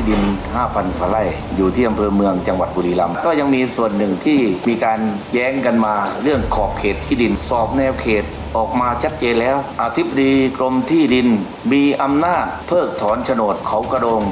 ที่ดิน 5,000กว่าไร่อยู่ที่อำเภอเมืองจังหวัดบุรีรัมย์ก็ยังมีส่วนหนึ่งที่มีการแย้งกันมาเรื่องขอบเขตที่ดินสอบแนวเขตออกมาชัดเจนแล้วอธิบดีกรมที่ดิน มีอำนาจเพิกถอนโฉนดเขากระโดง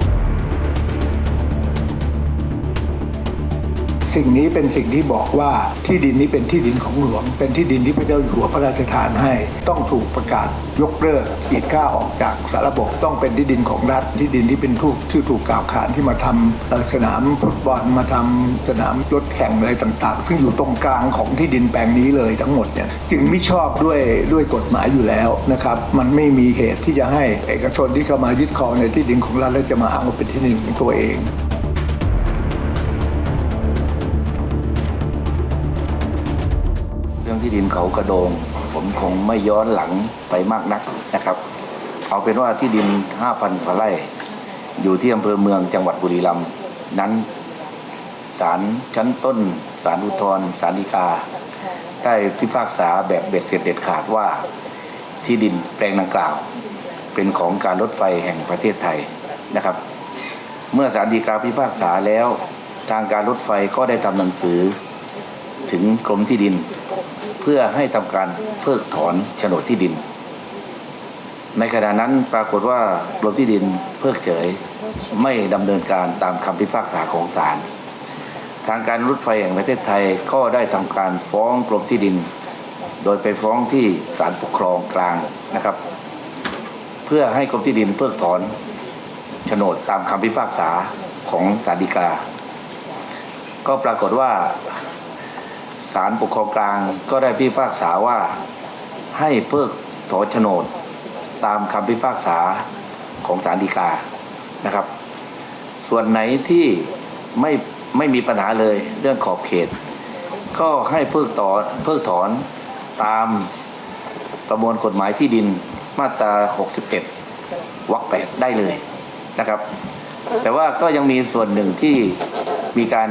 สิ่งนี้เป็นสิ่งที่บอกว่าที่ดินนี้เป็นที่ดินของหลวง เป็นที่ดินที่พระเจ้าอยู่หัวพระราชทานให้ ต้องถูกประกาศยกเลิกขีดค่าออกจากสารบบต้องเป็นที่ดินของรัฐที่ดินที่เป็นทูกที่ถูกกล่าวขานที่มาทำเอ่อสนามฟุตบอลมาทำสนามรถแข่งอะไรต่าง ๆ ซึ่งอยู่ตรงกลางของที่ดินแปลงนี้เลยทั้งหมดเนี่ยจึงไม่ชอบด้วยด้วยกฎหมายอยู่แล้วนะครับมันไม่มีเหตุที่จะให้เอกชนที่เข้ามายึดครองในที่ดินของรัฐแล้วจะมาอ้างว่าเป็นที่ดินของตัวเอง ที่ดินเขากระโดง ผมคงไม่ย้อนหลังไปมากนักนะครับ เอาเป็นว่าที่ดิน 5,000กว่าไร่อยู่ที่อำเภอเมืองจังหวัดบุรีรัมย์นั้นศาลชั้นต้นศาลอุทธรณ์ศาลฎีกา ได้พิพากษาแบบเบ็ดเสร็จเด็ดขาดว่า ที่ดินแปลงดังกล่าว เป็นของการรถไฟแห่งประเทศไทยนะครับ เมื่อศาลฎีกาพิพากษาแล้ว ทางการรถไฟก็ได้ทำหนังสือ ถึงกรมที่ดิน พื่อให้ทำการเพิกถอนโฉนดที่ดิน ในขณะนั้นปรากฏว่ากรมที่ดินเพิกเฉยไม่ดำเนินการตามคำพิพากษาของศาลทางการรถไฟแห่งประเทศไทยก็ได้ทำการฟ้องกรมที่ดิน โดยไปฟ้องที่ศาลปกครองกลางนะครับ เพื่อให้กรมที่ดินเพิกถอนโฉนดตามคำพิพากษาของศาลฎีกา ก็ปรากฏว่า ศาลปกครองกลางก็ได้พิพากษาว่าให้เพิกถอนโฉนดตามคำพิพากษาของศาลฎีกานะครับ ส่วนไหนที่ไม่ไม่มีปัญหาเลยเรื่องขอบเขต ก็ให้เพิกถอนเพิกถอนตามประมวลกฎหมายที่ดินมาตรา 61วรรคแปดได้เลยนะครับ แต่ว่าก็ยังมีส่วนหนึ่งที่มีการ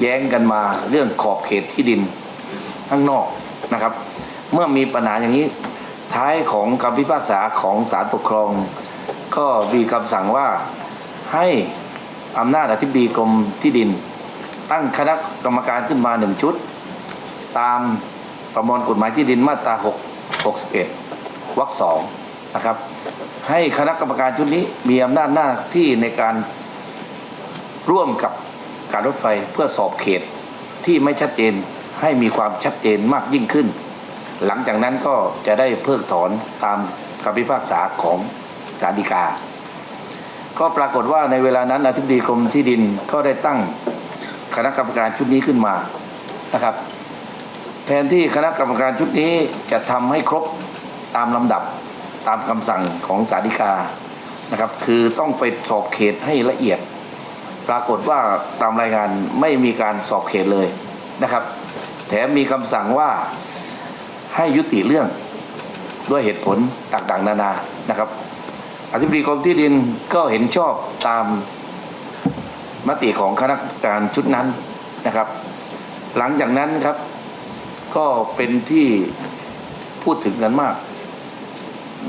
แย้งกันมาเรื่องขอบเขตที่ดินข้างนอกนะครับ เมื่อมีปัญหาอย่างนี้ท้ายของคำพิพากษาของศาลปกครอง ก็มีคำสั่งว่าให้อำนาจอธิบดีกรมที่ดิน ตั้งคณะกรรมการขึ้นมาหนึ่งชุด ตามประมวลกฎหมายที่ดินมาตรา6 61วรรคสองนะครับ ให้คณะกรรมการชุดนี้มีอำนาจหน้าที่ในการร่วมกับ การรถไฟเพื่อสอบเขตที่ไม่ชัดเจนให้มีความชัดเจนมากยิ่งขึ้น หลังจากนั้นก็จะได้เพิกถอนตามคำพิพากษาของศาลฎีกา ก็ปรากฏว่าในเวลานั้นอธิบดีกรมที่ดินก็ได้ตั้งคณะกรรมการชุดนี้ขึ้นมานะครับ แทนที่คณะกรรมการชุดนี้จะทำให้ครบตามลำดับตามคำสั่งของศาลฎีกานะครับ คือต้องไปสอบเขตให้ละเอียด ปรากฏว่าตามรายงานไม่มีการสอบเขตเลยนะครับ แถมมีคำสั่งว่าให้ยุติเรื่องด้วยเหตุผลต่างๆ นานานะครับ อธิบดีกรมที่ดินก็เห็นชอบตามมติของคณะกรรมการชุดนั้นนะครับ หลังจากนั้นครับ ก็เป็นที่พูดถึงกันมาก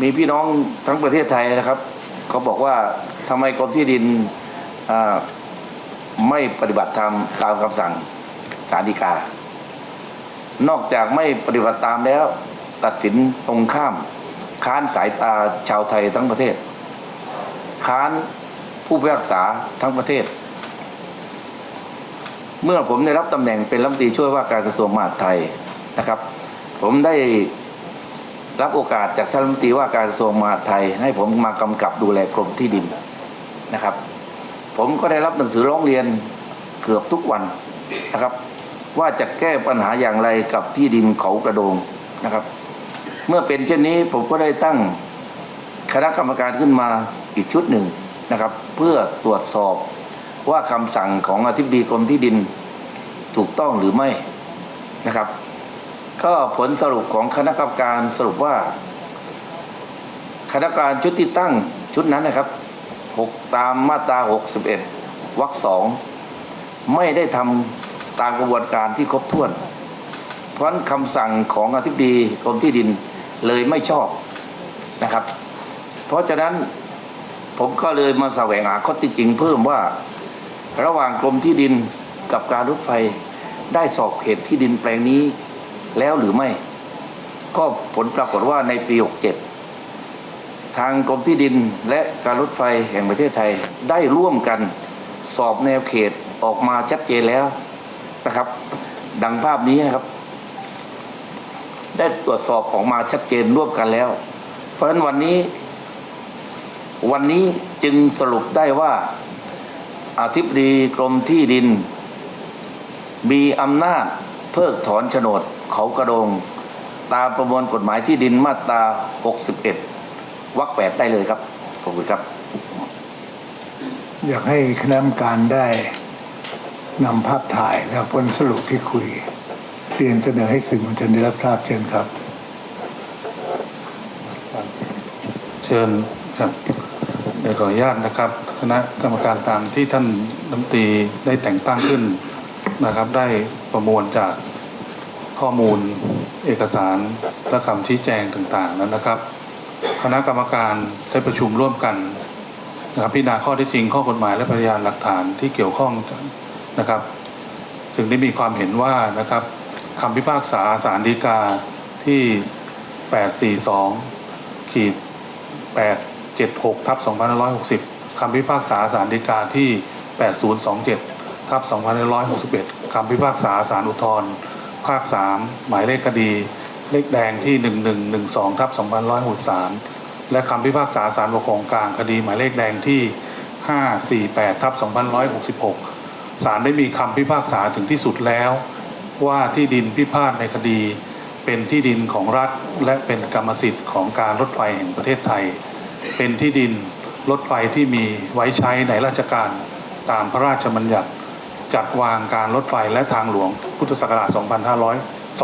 มีพี่น้องทั้งประเทศไทยนะครับ เขาบอกว่าทำไมกรมที่ดินอ่า ไม่ปฏิบัติตามตามคำสั่งศาลฎีกา นอกจากไม่ปฏิบัติตามแล้ว ตัดสินตรงข้าม ค้านสายตาชาวไทยทั้งประเทศ ค้านผู้พิพากษาทั้งประเทศ เมื่อผมได้รับตำแหน่งเป็นรัฐมนตรีช่วยว่าการกระทรวงมหาดไทยนะครับ ผมได้รับโอกาสจากท่านรัฐมนตรีว่าการกระทรวงมหาดไทย ให้ผมมากำกับดูแลกรมที่ดินนะครับ ผมก็ได้รับหนังสือร้องเรียนเกือบทุกวันนะครับ ว่าจะแก้ปัญหาอย่างไรกับที่ดินเขากระโดงนะครับ เมื่อเป็นเช่นนี้ผมก็ได้ตั้งคณะกรรมการขึ้นมาอีกชุดหนึ่งนะครับ เพื่อตรวจสอบว่าคำสั่งของอธิบดีกรมที่ดินถูกต้องหรือไม่นะครับ ก็ผลสรุปของคณะกรรมการสรุปว่า คณะกรรมการชุดที่ตั้งชุดนั้นนะครับ หกตามมาตรา 61วรรคสองไม่ได้ทำตามกระบวนการที่ครบถ้วน เพราะฉะนั้นคำสั่งของอธิบดีกรมที่ดินเลยไม่ชอบนะครับ เพราะฉะนั้นผมก็เลยมาแสวงหาข้อที่จริงเพิ่มว่า ระหว่างกรมที่ดินกับการรถไฟได้สอบเขตที่ดินแปลงนี้แล้วหรือไม่ ก็ผลปรากฏว่าในปี 67 ทางกรมที่ดินและการรถไฟแห่งประเทศไทยได้ร่วมกันสอบแนวเขตออกมาชัดเจนแล้วนะครับ ดังภาพนี้ครับ ได้ตรวจสอบออกมาชัดเจนร่วมกันแล้ว เพราะฉะนั้นวันนี้ วันนี้จึงสรุปได้ว่าอธิบดีกรมที่ดิน มีอำนาจเพิกถอนโฉนดเขากระโดง ตามประมวลกฎหมายที่ดินมาตรา 61 วรรคแปดได้เลยครับ ขอบคุณครับ อยากให้คณะกรรมการได้นำภาพถ่ายและผลสรุปที่คุยเรียนเสนอให้สื่อมวลชนได้รับทราบเชิญครับ เชิญครับเดี๋ยวขออนุญาตนะครับ คณะกรรมการตามที่ท่านรัฐมนตรีได้แต่งตั้งขึ้นนะครับ ได้ประมวลจากข้อมูลเอกสารและคำชี้แจงต่างๆนั้นนะครับ คณะกรรมการได้ประชุมร่วมกันนะครับพิจารณาข้อเที่จริงข้อกฎหมายและพยานหลักฐานที่เกี่ยวข้องนะครับจึงได้มีความเห็นว่านะครับคำพิพากษาศาลฎีกาที่ 842ขีด876ทับ2560 คำพิพากษาศาลฎีกาที่ 8027ทับ2561 คำพิพากษาศาลอุทธรภาค 3 หมายเลขคดี เลขแดงที่ 1112ทับ2563 และคำพิพากษาศาลปกครองกลางคดีหมายเลขแดงที่ 548ทับ2566ศาลได้มีคำพิพากษาถึงที่สุดแล้ว ว่าที่ดินพิพาทในคดีเป็นที่ดินของรัฐ และเป็นกรรมสิทธิ์ของการรถไฟแห่งประเทศไทย เป็นที่ดินรถไฟที่มีไว้ใช้ในราชการตามพระราชบัญญัติจัดวางการรถไฟและทางหลวงพุทธศักราช 2500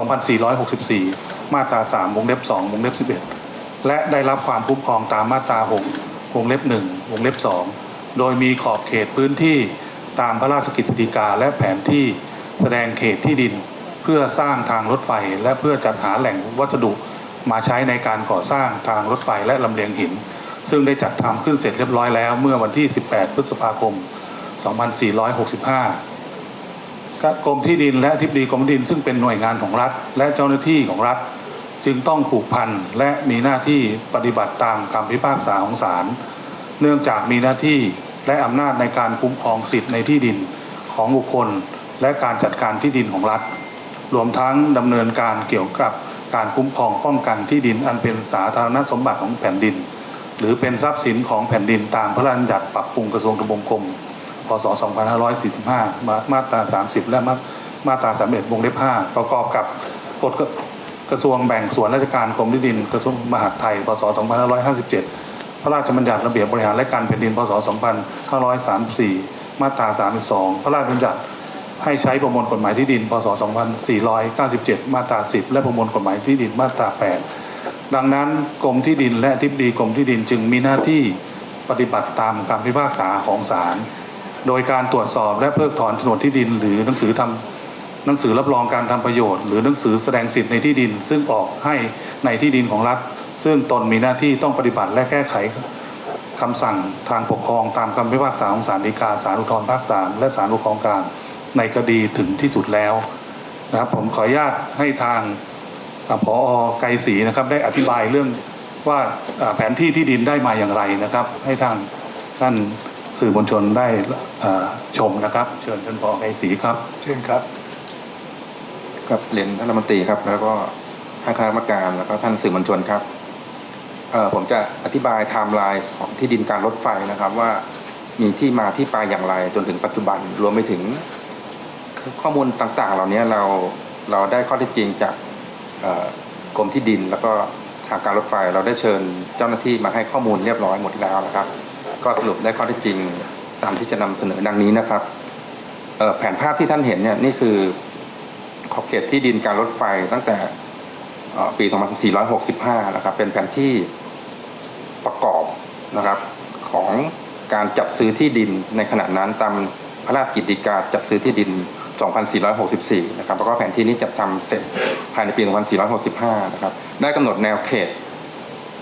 2464 มาตรา 3 วงเล็บ 2 วงเล็บ 11 และได้รับความคุ้มครองตามมาตรา 6 วงเล็บ 1 วงเล็บ 2 โดยมีขอบเขตพื้นที่ตามพระราชกิจสีกาและแผนที่แสดงเขตที่ดิน เพื่อสร้างทางรถไฟ และเพื่อจัดหาแหล่งวัสดุมาใช้ในการก่อสร้างทางรถไฟและลำเลียงหิน ซึ่งได้จัดทำขึ้นเสร็จเรียบร้อยแล้วเมื่อวันที่ 18 พฤษภาคม 2465กรมที่ดินและทิบดีกรมดินซึ่งเป็นหน่วยงานของรัฐ และเจ้าหน้าที่ของรัฐ จึงต้องผูกพันและมีหน้าที่ปฏิบัติตามคำพิพากษาของศาลเนื่องจากมีหน้าที่และอำนาจในการคุ้มครองสิทธิ์ในที่ดินของบุคคล และการจัดการที่ดินของรัฐ รวมทั้งดำเนินการเกี่ยวกับการคุ้มครองป้องกันที่ดินอันเป็นสาธารณสมบัติของแผ่นดิน หรือเป็นทรัพย์สินของแผ่นดินตามพระราชบัญญัติปรับปรุงกระทรวงทบวงกรมพศ 2545 มาตรา 30 และมามาตรา 31 วงเล็บ 5 ประกอบกับกฎ กระทรวงแบ่งส่วนราชการกรมที่ดินกระทรวงมหาดไทยพศ 2557 พระราชบัญญัติระเบียบบริหารและการแผ่นดินพศ 2534 มาตรา 32 พระราชบัญญัติให้ใช้ประมวลกฎหมายที่ดิน พศ 2497 มาตรา 10 และประมวลกฎหมายที่ดินมาตรา 8 ดังนั้นกรมที่ดินและทิบดีกรมที่ดินจึงมีหน้าที่ปฏิบัติตามคำพิพากษาของศาลโดยการตรวจสอบและเพิกถอนโฉนดที่ดินหรือหนังสือทำ หนังสือรับรองการทำประโยชน์ หรือหนังสือแสดงสิทธิ์ในที่ดิน ซึ่งออกให้ในที่ดินของรัฐ ซึ่งตนมีหน้าที่ต้องปฏิบัติและแก้ไขคำสั่งทางปกครองตามคำพิพากษาของศาลฎีกาศาลอุทธรภาคสามและศาลปกครองกลางในคดีถึงที่สุดแล้วนะครับผมขออนุญาตให้ทางผอไกรศรีนะครับได้อธิบายเรื่องว่าแผนที่ที่ดินได้มาอย่างไรนะครับ ให้ทางท่านสื่อมวลชนได้ชมนะครับ เชิญท่านผอไกรศรีครับ เชิญครับ ครับเรียนท่านรัฐมนตรีครับ แล้วก็ท่านคณะกรรมการแล้วก็ท่านสื่อมวลชนครับเอ่อผมจะอธิบายไทม์ไลน์ของที่ดินการรถไฟนะครับว่ามีที่มาที่ไปอย่างไรจนถึงปัจจุบันรวมไปถึงข้อมูลต่างๆ เหล่านี้เราเราได้ข้อเท็จจริงจากกรมที่ดิน แล้วก็ทางการรถไฟเราได้เชิญเจ้าหน้าที่มาให้ข้อมูลเรียบร้อยหมดแล้วนะครับ ก็สรุปได้ข้อเท็จจริงตามที่จะนำเสนอดังนี้นะครับแผนภาพที่ท่านเห็นเนี่ยนี่คือ อบเขตที่ดินการรถไฟตั้งแต่ปี 2465 นะครับ เป็นแผนที่ประกอบนะครับของการจัดซื้อที่ดินในขณะนั้นตามพระราชกิจฎีกาจัดซื้อที่ดิน 2464 นะครับแล้วก็แผนที่นี้จัดทำเสร็จภายในปี 2465 นะครับ ได้กำหนดแนวเขต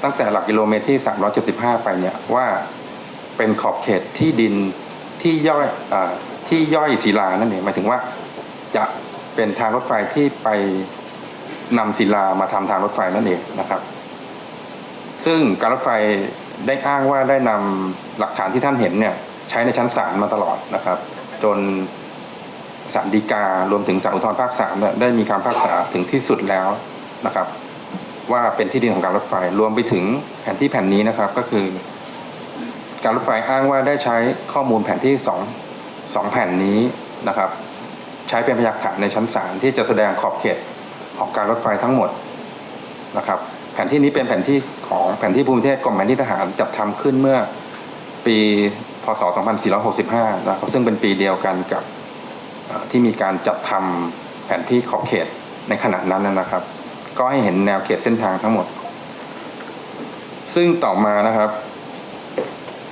ตั้งแต่หลักกิโลเมตรที่ 375 ไปเนี่ยว่าเป็นขอบเขตที่ดินที่ย่อยอที่ย่อยศิลานั่นเองหมายถึงว่าจะ เป็นทางรถไฟที่ไปนำศิลามาทำทางรถไฟนั่นเองนะครับ ซึ่งการรถไฟได้อ้างว่าได้นำหลักฐานที่ท่านเห็นเนี่ยใช้ในชั้นศาลมาตลอดนะครับ จนศาลฎีการวมถึงศาลอุทธรภาคสามได้มีคำพิพากษาถึงที่สุดแล้วนะครับ ว่าเป็นที่ดินของการรถไฟรวมไปถึงแผนที่แผ่นนี้นะครับก็คือ การรถไฟอ้างว่าได้ใช้ข้อมูลแผนที่สองสองแผ่นนี้นะครับ ใช้เป็นพยานหลักฐานในชั้นศาลที่จะแสดงขอบเขตของการรถไฟทั้งหมดนะครับแผนที่นี้เป็นแผนที่ของแผนที่ภูมิประเทศกรมแผนที่ทหารจัดทำขึ้นเมื่อปีพศ 2465 นะครับซึ่งเป็นปีเดียวกันกับที่มีการจัดทำแผนที่ขอบเขตในขณะนั้นนะครับ ก็ให้เห็นแนวเขตเส้นทางทั้งหมด ซึ่งต่อมานะครับ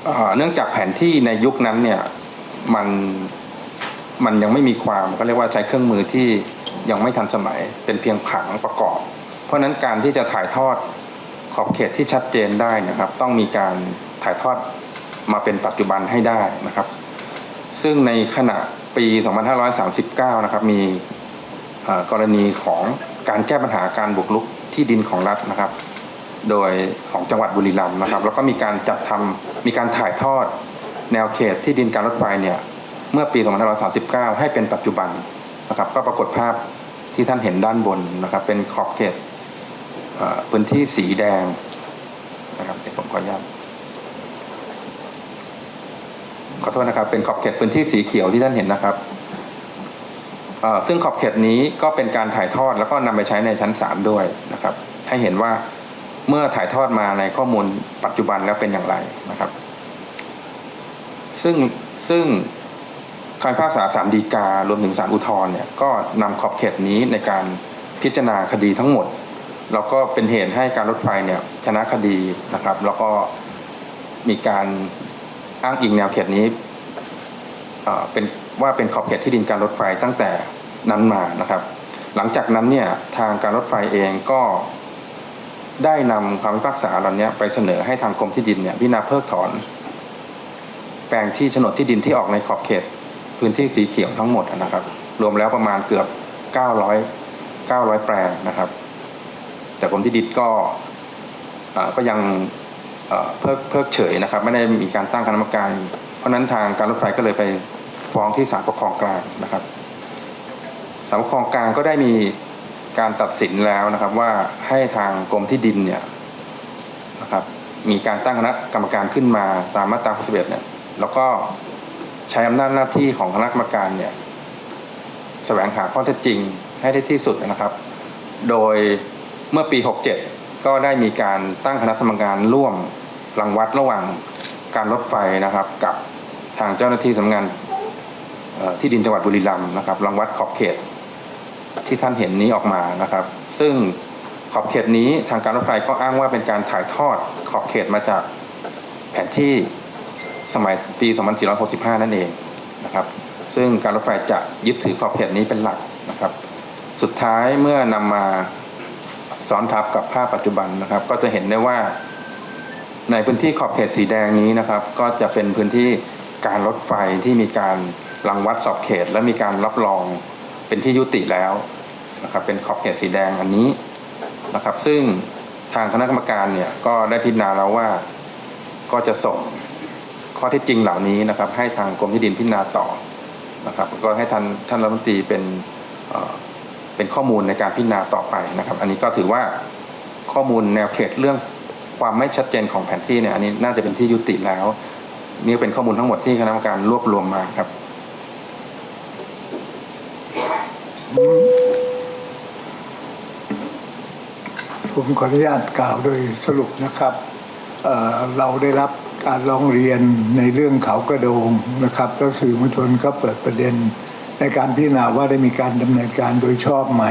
เอ่อเนื่องจากแผนที่ในยุคนั้นเนี่ยมัน มันยังไม่มีความก็เรียกว่าใช้เครื่องมือที่ยังไม่ทันสมัยเป็นเพียงผังประกอบ เพราะฉะนั้นการที่จะถ่ายทอดขอบเขตที่ชัดเจนได้นะครับ ต้องมีการถ่ายทอดมาเป็นปัจจุบันให้ได้นะครับ ซึ่งในขณะปี 2539 นะครับมีกรณีของการแก้ปัญหาการบุกรุกที่ดินของรัฐนะครับ โดยของจังหวัดบุรีรัมย์นะครับ แล้วก็มีการจัดทำมีการถ่ายทอดแนวเขตที่ดินการรถไฟเนี่ย เมื่อปี 2539 ให้เป็นปัจจุบันนะครับก็ปรากฏภาพที่ท่านเห็นด้านบนนะครับ เป็นขอบเขตพื้นที่สีแดงนะครับเดี๋ยวผมขออนุญาตขอโทษนะครับ เป็นขอบเขตพื้นที่สีเขียวที่ท่านเห็นนะครับซึ่งขอบเขตนี้ก็เป็นการถ่ายทอดแล้วก็นำไปใช้ในชั้นศาลด้วยนะครับ ให้เห็นว่าเมื่อถ่ายทอดมาในข้อมูลปัจจุบันแล้วเป็นอย่างไรนะครับ ซึ่งซึ่ง คำพิพากษาศาลฎีกา รวมถึงศาลอุทธรณ์เนี่ยก็นำขอบเขตนี้ในการพิจารณาคดีทั้งหมด แล้วก็เป็นเหตุให้การรถไฟเนี่ยชนะคดีนะครับ แล้วก็มีการอ้างอิงแนวเขตนี้เอ่อเป็นว่าเป็นขอบเขตที่ดินการรถไฟตั้งแต่นั้นมานะครับ หลังจากนั้นเนี่ยทางการรถไฟเองก็ได้นำคำพิพากษาเหล่านี้ไปเสนอให้ทางกรมที่ดินเนี่ยพิจารณาเพิกถอน แปลงที่โฉนดที่ดินที่ออกในขอบเขต พื้นที่สีเขียวทั้งหมดนะครับ รวมแล้วประมาณเกือบ 900 900 แปลงนะครับ แต่กรมที่ดินก็ก็ยังเพิกเพิกเฉยนะครับ ไม่ได้มีการตั้งคณะกรรมการ เพราะฉะนั้นทางการรถไฟก็เลยไปฟ้องที่ศาลปกครองกลางนะครับศาลปกครองกลางก็ได้มีการตัดสินแล้วนะครับว่าให้ทางกรมที่ดินเนี่ยนะครับมีการตั้งคณะกรรมการขึ้นมาตามมาตรา61เนี่ยแล้วก็ ใช้อำนาจหน้าที่ของคณะกรรมการเนี่ยแสวงหาข้อเท็จจริงให้ได้ที่สุดนะครับ โดยเมื่อปี 67 ก็ได้มีการตั้งคณะกรรมการร่วมรังวัดระหว่างการรถไฟนะครับ กับทางเจ้าหน้าที่สำนักงานที่ดินจังหวัดบุรีรัมย์นะครับรังวัดขอบเขตที่ท่านเห็นนี้ออกมานะครับ ซึ่งขอบเขตนี้ทางการรถไฟก็อ้างว่าเป็นการถ่ายทอดขอบเขตมาจากแผนที่ สมัยปี 2465 นั่นเองนะครับซึ่งการรถไฟจะยึดถือขอบเขตนี้เป็นหลักนะครับ สุดท้ายเมื่อนำมาซ้อนทับกับภาพปัจจุบันนะครับ ก็จะเห็นได้ว่า ในพื้นที่ขอบเขตสีแดงนี้นะครับ ก็จะเป็นพื้นที่การรถไฟที่มีการรังวัดสอบเขต และมีการรับรองเป็นที่ยุติแล้วนะครับ เป็นขอบเขตสีแดงอันนี้นะครับ ซึ่งทางคณะกรรมการเนี่ยก็ได้พิจารณาแล้วว่าก็จะส่ง ข้อเท็จจริงเหล่านี้นะครับ ให้ทางกรมที่ดินพิจารณาต่อนะครับก็ให้ท่านท่านรัฐมนตรีเป็นเป็นข้อมูลในการพิจารณาต่อไปนะครับ อันนี้ก็ถือว่าข้อมูลแนวเขตเรื่องความไม่ชัดเจนของแผนที่เนี่ยอันนี้น่าจะเป็นที่ยุติแล้ว นี่เป็นข้อมูลทั้งหมดที่คณะกรรมการรวบรวมมาครับผมขออนุญาตกล่าวโดยสรุปนะครับเเราได้รับ การร้องเรียนในเรื่องเขากระโดงนะครับแล้วสื่อมวลชนก็เปิดประเด็น ในการพิจารณาว่าได้มีการดำเนินการโดยชอบไหม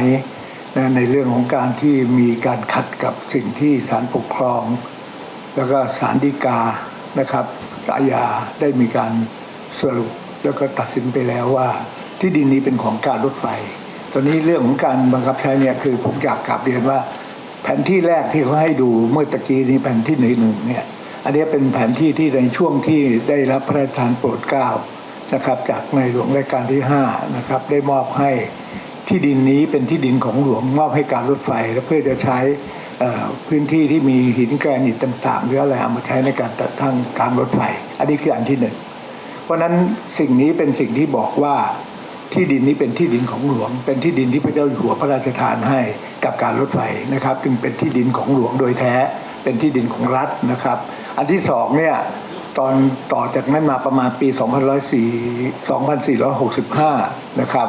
นะในเรื่องของการที่มีการขัดกับสิ่งที่ศาลปกครอง แล้วก็ศาลฎีกานะครับอาญาได้มีการสรุปแล้วก็ตัดสินไปแล้วว่า ที่ดินนี้เป็นของการรถไฟ ตอนนี้เรื่องของการบังคับใช้เนี่ยคือผมอยากกลับเรียนว่า แผนที่แรกที่เขาให้ดูเมื่อตะกี้นี้แผนที่หนึ่งหนึ่งเนี่ย อันนี้เป็นแผนที่ที่ในช่วงที่ได้รับพระราชทานโปรดเกล้านะครับ จากในหลวงรัชกาลที่5นะครับได้มอบให้ที่ดินนี้เป็นที่ดินของหลวงมอบให้การรถไฟและเพื่อจะใช้พื้นที่ที่มีหินแกรนิตต่างๆหรืออะไรเอามาใช้ในการตัดทั้งการรถไฟ อันนี้คืออันที่หนึ่งเพราะนั้นสิ่งนี้เป็นสิ่งที่บอกว่าที่ดินนี้เป็นที่ดินของหลวง เป็นที่ดินที่พระเจ้าอยู่หัวพระราชทานให้กับการรถไฟนะครับ จึงเป็นที่ดินของหลวงโดยแท้เป็นที่ดินของรัฐนะครับ อันที่สองเนี่ยตอนต่อจากนั้นมาประมาณปี2504 2465 นะครับ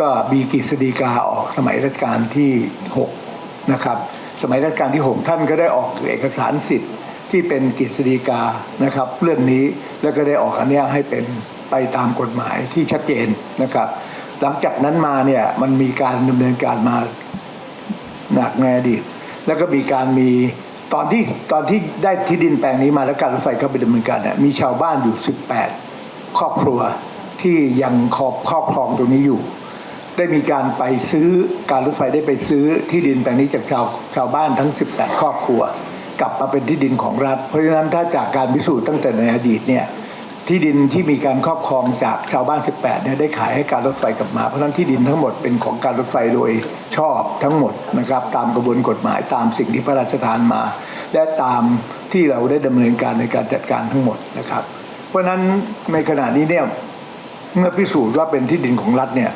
ก็มีกฤษฎีกาออกสมัยรัชกาลที่ 6 นะครับ สมัยรัชกาลที่ 6 ท่านก็ได้ออกเอกสารสิทธิ์ที่เป็นกฤษฎีกานะครับ เรื่องนี้แล้วก็ได้ออกอันเนี้ยให้เป็นไปตามกฎหมายที่ชัดเจนนะครับ หลังจากนั้นมาเนี่ยมันมีการดำเนินการมาหนักในอดีต แล้วก็มีการมี ตอนที่ตอนที่ได้ที่ดินแปลงนี้มาแล้วการรถไฟเข้าไปดำเนินการเนี่ยมีชาวบ้านอยู่ 18 ครอบครัวที่ยังครอบครอบครองตรงนี้อยู่ ได้มีการไปซื้อการรถไฟได้ไปซื้อที่ดินแปลงนี้จากชาวชาวบ้านทั้ง 18 ครอบครัว กลับมาเป็นที่ดินของรัฐ เพราะฉะนั้นถ้าจากการพิสูจน์ตั้งแต่ในอดีตเนี่ย ที่ดินที่มีการครอบครองจากชาวบ้าน 18เนี่ยได้ขายให้การรถไฟกลับมา เพราะนั้นที่ดินทั้งหมดเป็นของการรถไฟโดยชอบทั้งหมดนะครับตามกระบวนกฎหมายตามสิ่งที่พระราชทานมา และตามที่เราได้ดำเนินการในการจัดการทั้งหมดนะครับ เพราะฉะนั้นในขณะนี้เนี่ยเมื่อพิสูจน์ว่าเป็นที่ดินของรัฐเนี่ย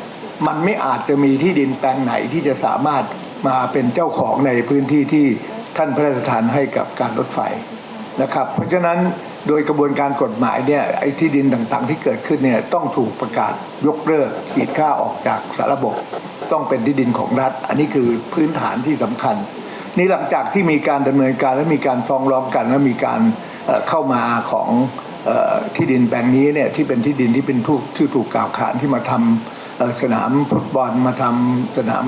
มันไม่อาจจะมีที่ดินแปลงไหนที่จะสามารถมาเป็นเจ้าของในพื้นที่ที่ท่านพระราชทานให้กับการรถไฟ นะครับ เพราะฉะนั้นโดยกระบวนการกฎหมายเนี่ยไอ้ที่ดินต่างๆ ที่เกิดขึ้นเนี่ยต้องถูกประกาศยกเลิกขีดค่าออกจากสารบบต้องเป็นที่ดินของรัฐ อันนี้คือพื้นฐานที่สำคัญ นี่หลังจากที่มีการดำเนินการและมีการฟ้องร้องกันและมีการเข้ามาของออที่ดินแปลงนี้เนี่ยที่เป็นที่ดินที่เป็นทุกที่ถูกกล่าวขานที่มาทำเอ่อสนามฟุตบอลมาทำสนาม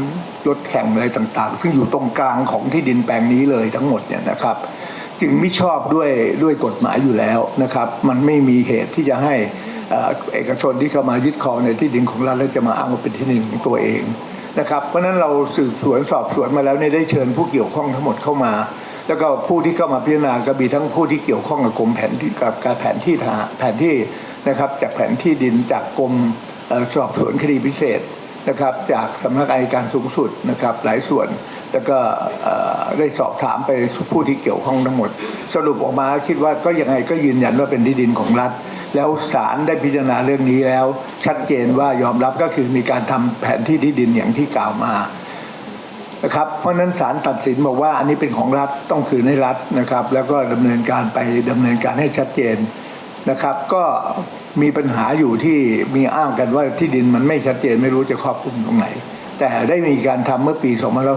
รถแข่งอะไรต่าง ๆ ซึ่งอยู่ตรงกลางของที่ดินแปลงนี้เลยทั้งหมดเนี่ยนะครับ จึงไม่ชอบด้วยด้วยกฎหมายอยู่แล้วนะครับ มันไม่มีเหตุที่จะให้เอกชนที่เข้ามายึดครองในที่ดินของรัฐแล้วจะมาอ้างว่าเป็นที่ดินของตัวเองนะครับ เพราะนั้นเราสืบสวนสอบสวนมาแล้วเนี่ยได้เชิญผู้เกี่ยวข้องทั้งหมดเข้ามา แล้วก็ผู้ที่เข้ามาพิจารณาก็มีทั้งผู้ที่เกี่ยวข้องกับกรมแผนที่กับการแผนที่ทาแผนที่นะครับจากแผนที่ดินจากกรมสอบสวนคดีพิเศษนะครับ จากสำนักอัยการสูงสุดนะครับหลายส่วน แล้วก็ได้สอบถามไปผู้ที่เกี่ยวข้องทั้งหมด สรุปออกมาคิดว่าก็ยังไงก็ยืนยันว่าเป็นที่ดินของรัฐ แล้วศาลได้พิจารณาเรื่องนี้แล้ว ชัดเจนว่ายอมรับก็คือมีการทำแผนที่ที่ดินอย่างที่กล่าวมานะครับเพราะฉะนั้นศาลตัดสินบอกว่าอันนี้เป็นของรัฐต้องคืนให้รัฐนะครับ แล้วก็ดำเนินการไปดำเนินการให้ชัดเจนนะครับ ก็มีปัญหาอยู่ที่มีอ้างกันว่าที่ดินมันไม่ชัดเจนไม่รู้จะครอบคลุมตรงไหน แต่ได้มีการทำเมื่อปี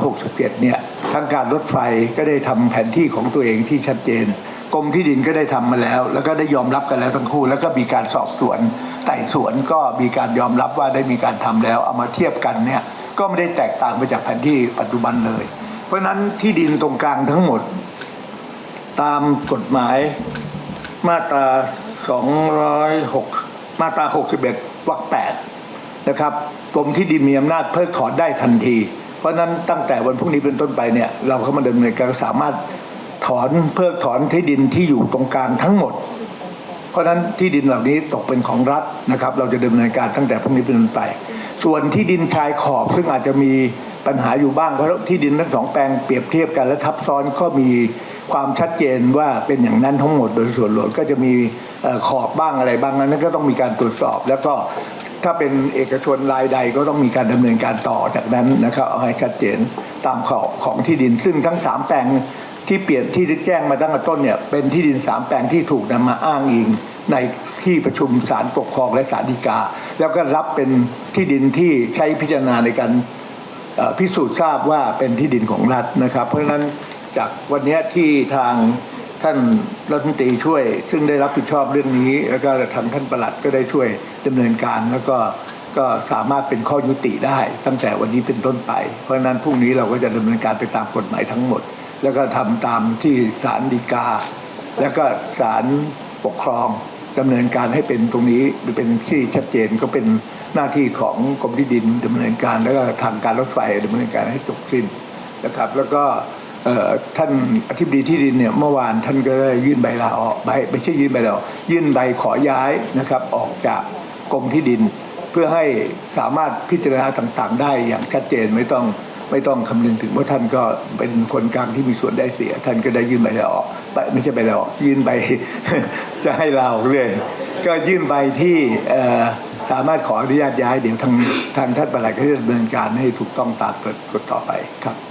2567 เนี่ยทางการรถไฟก็ได้ทำแผนที่ของตัวเองที่ชัดเจนกรมที่ดินก็ได้ทำมาแล้ว แล้วก็ได้ยอมรับกันแล้วทั้งคู่ แล้วก็มีการสอบสวนไต่สวนก็มีการยอมรับว่าได้มีการทำแล้ว เอามาเทียบกันเนี่ยก็ไม่ได้แตกต่างไปจากแผนที่ปัจจุบันเลย เพราะฉะนั้นที่ดินตรงกลางทั้งหมด ตามกฎหมายมาตรา 206 มาตรา 61วรรค8 นะครับกรมที่ดินมีอำนาจเพิกถอนได้ทันที เพราะนั้นตั้งแต่วันพรุ่งนี้เป็นต้นไปเนี่ยเราเข้ามาดำเนินการสามารถถอนเพิกถอนที่ดินที่อยู่ตรงกลางทั้งหมด เพราะนั้นที่ดินเหล่านี้ตกเป็นของรัฐนะครับ เราจะดำเนินการตั้งแต่พรุ่งนี้เป็นต้นไป ส่วนที่ดินชายขอบซึ่งอาจจะมีปัญหาอยู่บ้างเพราะที่ดินทั้งสองแปลงเปรียบเทียบกันและทับซ้อนก็มีความชัดเจนว่าเป็นอย่างนั้นทั้งหมดโดยส่วนรวมก็จะมีขอบบ้างอะไรบ้างนั้นก็ต้องมีการตรวจสอบ แล้วก็ ถ้าเป็นเอกชนรายใดก็ต้องมีการดำเนินการต่อจากนั้นนะครับเอาให้ชัดเจนตามขอบของที่ดิน ซึ่งทั้งสามแปลงที่เปลี่ยนที่แจ้งมาตั้งแต่ต้นเนี่ยเป็นที่ดินสามแปลงที่ถูกนำมาอ้างอิงในที่ประชุมศาลปกครองและศาลฎีกา แล้วก็รับเป็นที่ดินที่ใช้พิจารณาในการพิสูจน์ทราบว่าเป็นที่ดินของรัฐนะครับ เพราะฉะนั้นจากวันนี้ที่ทางท่านรัฐมนตรีช่วย ซึ่งได้รับผิดชอบเรื่องนี้ แล้วก็ทางท่านประหลัดก็ได้ช่วย ดำเนินการแล้วก็ก็สามารถเป็นข้อยุติได้ ตั้งแต่วันนี้เป็นต้นไป เพราะฉะนั้นพรุ่งนี้เราก็จะดำเนินการไปตามกฎหมายทั้งหมด แล้วก็ทำตามที่ศาลฎีกา แล้วก็ศาลปกครองดำเนินการให้เป็นตรงนี้เป็นที่ชัดเจนก็เป็นหน้าที่ของกรมที่ดินดำเนินการแล้วก็ทางการรถไฟดำเนินการให้จบสิ้นนะครับ แล้วก็เอ่อท่านอธิบดีที่ดินเนี่ยเมื่อวานท่านก็ได้ยื่นใบลาออกใบไม่ใช่ยื่นใบลาออกยื่นใบขอย้ายนะครับออกจาก กรมที่ดิน เพื่อให้สามารถพิจารณาต่างๆ ได้อย่างชัดเจนไม่ต้องไม่ต้องคำนึงถึงว่าท่านก็เป็นคนกลางที่มีส่วนได้เสีย ท่านก็ได้ยื่นใบลาออกไม่ใช่ใบลาออกยื่นใบจะให้ลาออกเลยก็ยื่นใบที่สามารถขออนุญาตย้ายเดี๋ยวทางทางท่านประหลัดก็จะดำเนินการให้ถูกต้องตามกฎกฎต่อไปครับ